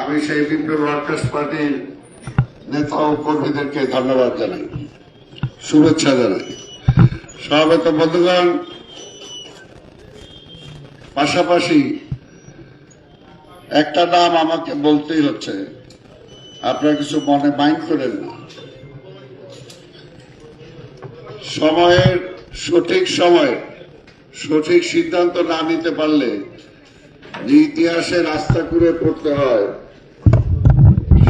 আমি সেই বিপ্লব ওয়ার্কার্স পার্টির নেতা ও কর্মীদেরকে ধন্যবাদ জানাই, শুভেচ্ছা জানাই। সভাগত বন্ধুগণ। পাশাপাশি একটা নাম আমাকে বলতেই হচ্ছে, আপনারা কিছু মনে মাইন্ড করেন না। সময়ের সঠিক সময়ে সঠিক সিদ্ধান্ত না নিতে পারলে যে ইতিহাসে রাস্তা করে পড়তে হয়।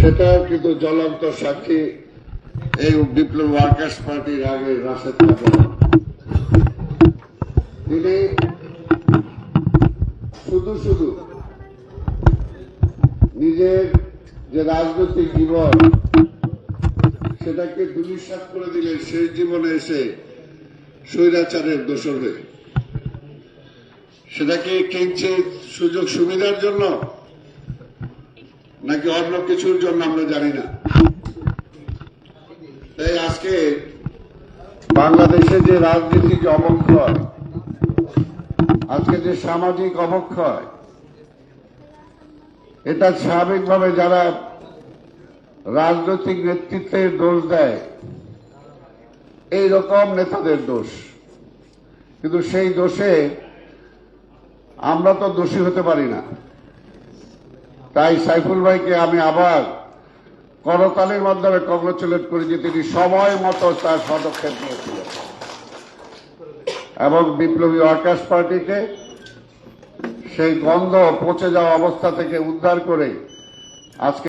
সেটাও কিন্তু জ্বলন্ত সাক্ষী এই বিপ্লব ওয়ার্কার্স পার্টির আগে তিনি শুধু শুধু নিজের যে রাজনৈতিক জীবন, সেটাকে দুলিশাত করে দিলেন সেই জীবনে এসে স্বৈরাচারের দোষর হয়ে। সেটাকে কিনছে সুযোগ সুবিধার জন্য? নাকি অন্য কিছুর জন্য আমরা জানি না? তাই আজকে বাংলাদেশে যে রাজনীতিক অবক্ষয়, আজকে যে সামাজিক অবক্ষয়, এটা স্বাভাবিকভাবে যারা রাজনৈতিক নেতৃত্বের দোষ দেয় এই রকম নেতাদের দোষ। কিন্তু সেই দোষে আমরা তো দোষী হতে পারি না। তাই সাইফুল ভাইকে আমি আবার করতালির মাধ্যমে কংগ্রেচুলেট করি যে তিনি সময় মতো তার পদক্ষেপ নিয়েছিলেন। এবং বিপ্লবী ওয়ার্কার্স পার্টিকে সেই গন্ধ পচে যাওয়া অবস্থা থেকে উদ্ধার করে আজকে